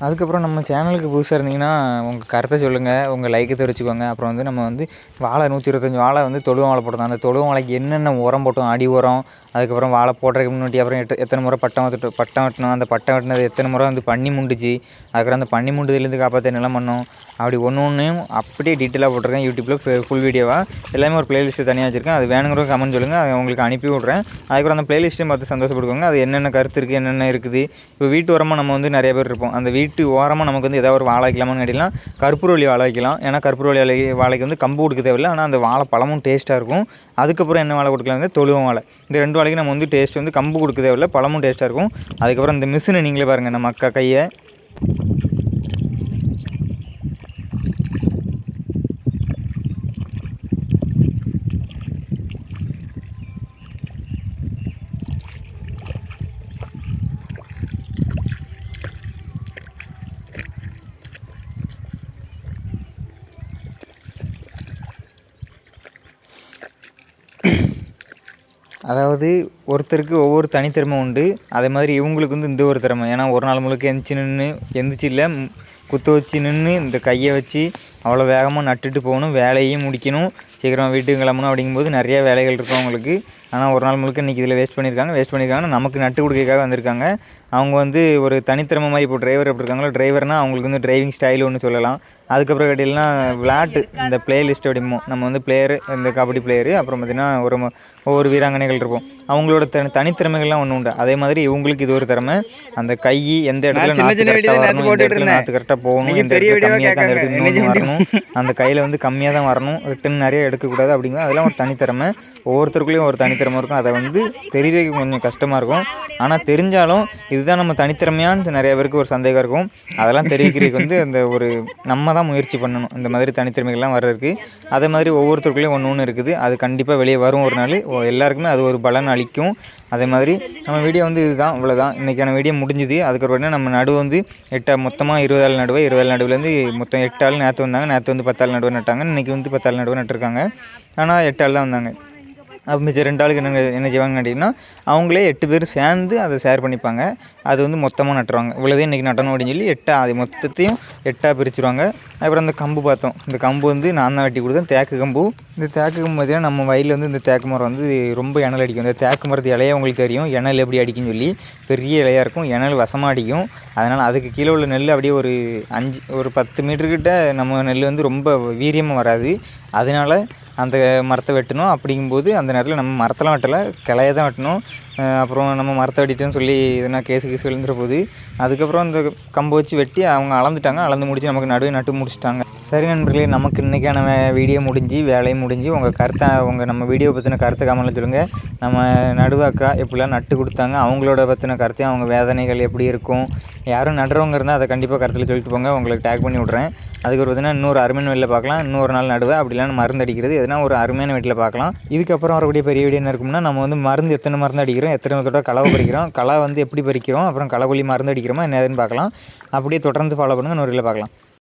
அதுக்கப்புறம் நம்ம சேனலுக்கு புதுசாக இருந்தீங்கன்னா உங்கள் கருத்தை சொல்லுங்கள் உங்கள் லைக்கை தெரிவிச்சுக்கோங்க. அப்புறம் வந்து நம்ம வந்து வாழை நூற்றி இருபத்தஞ்சி வாழை வந்து தொழுவ வாழை போட்டோம். அந்த தொழுவம் வாழைக்கு என்னென்ன உரம் போட்டோம்? அடி உரம் அதுக்கப்புறம் வாழை போடுறதுக்கு முன்னாடி அப்புறம் எட்டு எத்தனை முறை பட்டம் வந்துட்டு பட்டம் வெட்டணும் அந்த பட்டம் வெட்டினது எத்தனை முறை வந்து பண்ணி முண்டுச்சு. அதுக்கப்புறம் அந்த பண்ணி முண்டுதுலேருந்து காப்பாற்ற நிலம் பண்ணோம்? அப்படி ஒன்று ஒன்றையும் அப்படியே டீட்டெயிலாக போட்டிருக்கேன். யூடியூப்பில் ஃபுல் வீடியோவாக எல்லாமே ஒரு பிளேலிஸ்ட்டு தனியாக வச்சுருக்கேன். அது வேணுங்கிற கமெண்ட் சொல்லுங்கள் அதை உங்களுக்கு அனுப்பி விட்றேன். அதுக்கப்புறம் அந்த பிளேலிஸ்ட்டையும் பார்த்து சந்தோஷப்படுவாங்க அது என்னென்ன கருத்து இருக்குது என்னென்ன இருக்குது? இப்போ வீட்டு உரமாக நம்ம வந்து நிறைய பேர் இருப்போம். அந்த வீட்டு வீட்டு ஓரமாக நமக்கு வந்து ஏதாவது ஒரு வாழை வைக்கலாமான்னு கேட்டிங்கன்னா கற்பூரவள்ளி வாழை வைக்கலாம். ஏன்னா கற்பூரவள்ளி வாழை வாழைக்கு வந்து கம்பு கொடுக்க தேவையில்லை. ஆனால் அந்த வாழை பழமும் டேஸ்ட்டாக இருக்கும். அதுக்கப்புறம் என்ன வாழை கொடுக்கலாம் வந்து தொழுவம் வாழை. இந்த ரெண்டு வாழைக்கு நம்ம வந்து டேஸ்ட் வந்து கம்பு கொடுக்க தேவையில்லை பழமும் டேஸ்ட்டாக இருக்கும். அதுக்கப்புறம் இந்த மிஷினை நீங்களே பாருங்கள் நம்ம அக்கா கையை. அதாவது ஒருத்தருக்கு ஒவ்வொரு தனித்திறமை உண்டு. அதே மாதிரி இவங்களுக்கு வந்து இந்த ஒரு திறமை. ஏன்னா ஒரு நாள் முழுக்க எந்திரிச்சு நின்று எந்திரிச்சு இல்லை குத்து வச்சு நின்று இந்த கையை வச்சு அவ்வளோ வேகமாக நட்டுட்டு போகணும் வேலையும் முடிக்கணும். சீக்கிரமாக வீட்டுக்கு கிளம்பணும் அப்படிங்கும்போது நிறைய வேலைகள் இருக்கும் அவங்களுக்கு. ஆனால் ஒரு நாள் முழுக்க இன்றைக்கி இதில் வேஸ்ட் பண்ணியிருக்காங்க வேஸ்ட் பண்ணியிருக்காங்க நமக்கு நட்டு கொடுக்கறதுக்காக வந்திருக்காங்க. அவங்க வந்து ஒரு தனித்திறமை மாதிரி இப்போ டிரைவர் எப்படி இருக்காங்களோ டிரைவர்னால் அவங்களுக்கு வந்து டிரைவிங் ஸ்டைல் ஒன்று சொல்லலாம். அதுக்கப்புறம் கேட்டிங்கன்னா விளையாட்டு இந்த பிளே லிஸ்ட் அப்படிமோ நம்ம வந்து பிளேயரு இந்த கபடி பிளேயரு அப்புறம் பார்த்திங்கன்னா ஒரு ஒவ்வொரு வீராங்கனைகள் இருப்போம். அவங்களோட தனி தனித்திறமைகள்லாம் ஒன்று உண்டு. அதே மாதிரி இவங்களுக்கு இது ஒரு திறமை. அந்த கை எந்த இடத்துல நாற்று கரெக்டாக வரணும் எந்த இடத்துல நாற்று கரெக்டாக போகணும் எந்த இடத்துல கம்மியாக அந்த. இடத்துக்கு இன்னொன்று வரணும். அந்த கையில் வந்து கம்மியாக தான் வரணும். ரிட்டன் நிறைய எடுக்கக்கூடாது அப்படிங்கிறது அதெல்லாம் ஒரு தனித்திறமை. ஒவ்வொருத்தருக்குள்ளேயும் ஒரு தனித்திறமை இருக்கும். அதை வந்து தெரியறதுக்கு கொஞ்சம் கஷ்டமாக இருக்கும். ஆனால் தெரிஞ்சாலும் இதுதான் நம்ம தனித்திறமையான்னு நிறைய பேருக்கு ஒரு சந்தேகம் இருக்கும். அதெல்லாம் தெரிவிக்கிறதுக்கு வந்து அந்த ஒரு நம்ம தான் முயற்சி பண்ணணும். இந்த மாதிரி தனித்திறமைகள்லாம் வர்றதுக்கு. அதே மாதிரி ஒவ்வொருத்தருக்குள்ளேயும் ஒன்று ஒன்று இருக்குது. அது கண்டிப்பாக வெளியே வரும் ஒரு நாள். ஓ, எல்லாருக்குமே அது ஒரு பலன் அளிக்கும். அதே மாதிரி நம்ம வீடியோ வந்து இதுதான் இவ்வளோதான் இன்றைக்கான வீடியோ முடிஞ்சுது. அதுக்கப்புறம் நம்ம நடுவு வந்து எட்டா மொத்தமாக இருபது ஆள் நடுவே இருபது ஆள் நடுவுலேருந்து மொத்தம் எட்டு ஆள் நேற்று வந்தாங்க. நேற்று வந்து பத்தாள் நடுவே நட்டாங்க. இன்றைக்கி வந்து பத்தாள் நடுவே நட்டிருக்காங்க. ஆனால் எட்டு ஆள் தான் வந்தாங்க. அப்போ மிச்சம் ரெண்டு ஆளுக்கு என்ன என்ன செய்வாங்கன்னு கேட்டிங்கன்னா அவங்களே எட்டு பேர் சேர்ந்து அதை ஷேர் பண்ணிப்பாங்க. அது வந்து மொத்தமாக நட்டுருவாங்க. இவ்வளோதே இன்றைக்கி நட்டணும் அப்படின்னு சொல்லி எட்டா அது மொத்தத்தையும் எட்டாக பிரிச்சுருவாங்க. அப்புறம் அந்த கம்பு பார்த்தோம். இந்த கம்பு வந்து நான் தான் வெட்டி கொடுத்தேன். தேக்கு கம்பு. இந்த தேக்கு கம்பு பார்த்தீங்கன்னா நம்ம வயலில் வந்து இந்த தேக்கு மரம் வந்து ரொம்ப இணல் அடிக்கும். இந்த தேக்கு மரத்து இலையை உங்களுக்கு தெரியும். இணல் எப்படி அடிக்கும்னு சொல்லி பெரிய இலையாக இருக்கும். இணல் வசமாக அடிக்கும். அதனால் அதுக்கு கீழே உள்ள நெல் அப்படியே ஒரு அஞ்சு ஒரு பத்து மீட்டர்கிட்ட நம்ம நெல் வந்து ரொம்ப வீரியமாக வராது. அதனால அந்த மரத்தை வெட்டணும். அப்படிங்கும்போது அந்த நேரத்தில் நம்ம மரத்தெல்லாம் வெட்டலை. கிளைய தான் வெட்டணும். அப்புறம் நம்ம மரத்தை வெட்டிட்டேன்னு சொல்லி எதனா கேஸு கேஸ் விழுந்துற போது அதுக்கப்புறம் அந்த கம்பை வச்சு வெட்டி அவங்க அளந்துட்டாங்க. அளந்து முடிச்சு நமக்கு நடுவே நட்டு முடிச்சிட்டாங்க. சரி நண்பர்களே நமக்கு இன்றைக்கான வீடியோ முடிஞ்சு வேலையும் முடிஞ்சு உங்கள் கருத்தை உங்கள் நம்ம வீடியோ பற்றின கருத்தை கமெண்ட்ல சொல்லுங்கள் நம்ம நடுவாக்கா எப்படிலாம் நட்டு கொடுத்தாங்க அவங்களோட பற்றின கருத்தையும் அவங்க வேதனைகள் எப்படி இருக்கும் யாரும் நடுறவங்க இருந்தால் அதை கண்டிப்பாக கருத்தில் சொல்லிட்டு போங்க. உங்களுக்கு டேக் பண்ணி விட்றேன். அதுக்கு ஒரு பார்த்தீங்கன்னா இன்னொரு அருமையான வெளியில் பார்க்கலாம். இன்னொரு நாள் நடுவேன் அப்படிலாம் மருந்து அடிக்கிறது எதுனா ஒரு அருமையான வீட்டில் பார்க்கலாம். இதுக்கப்புறம் வரக்கூடிய பெரிய வீடியோ என்ன இருக்கும்னா நம்ம வந்து மருந்து எத்தனை மருந்து அடிக்கிறோம் எத்தனை தடவை களை பறிக்கிறோம் களை வந்து எப்படி பறிக்கிறோம் அப்புறம் களைக்கொல்லி மருந்து அடிக்கிறோமா என்ன ஏதுன்னு பார்க்கலாம். அப்படியே தொடர்ந்து ஃபாலோ பண்ணுங்கள் இன்னொரு பார்க்கலாம்.